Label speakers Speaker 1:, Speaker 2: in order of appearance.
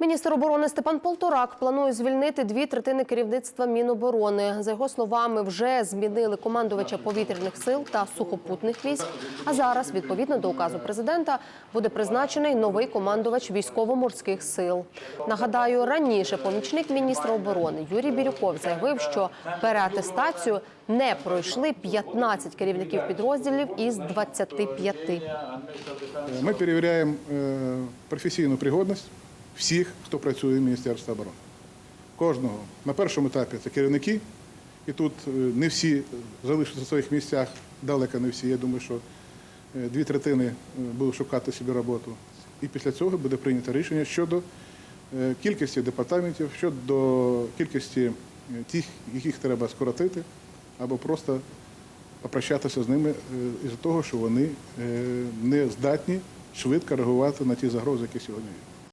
Speaker 1: Міністр оборони Степан Полторак планує звільнити дві третини керівництва Міноборони. За його словами, вже змінили командувача повітряних сил та сухопутних військ. А зараз, відповідно до указу президента, буде призначений новий командувач військово-морських сил. Нагадаю, раніше помічник міністра оборони Юрій Бірюков заявив, що переатестацію не пройшли 15 керівників підрозділів із 25.
Speaker 2: Ми перевіряємо е, професійну пригодність всіх, хто працює в Міністерстві оборони. Кожного. На першому етапі це керівники, і тут е, не всі залишаться в своїх місцях, далеко не всі. Я думаю, що е, дві третини е, будуть шукати собі роботу. І після цього буде прийнято рішення щодо кількості департаментів, щодо кількості тих, яких треба скоротити, або просто попрощатися з ними із-за того, що вони не здатні швидко реагувати на ті загрози, які сьогодні є.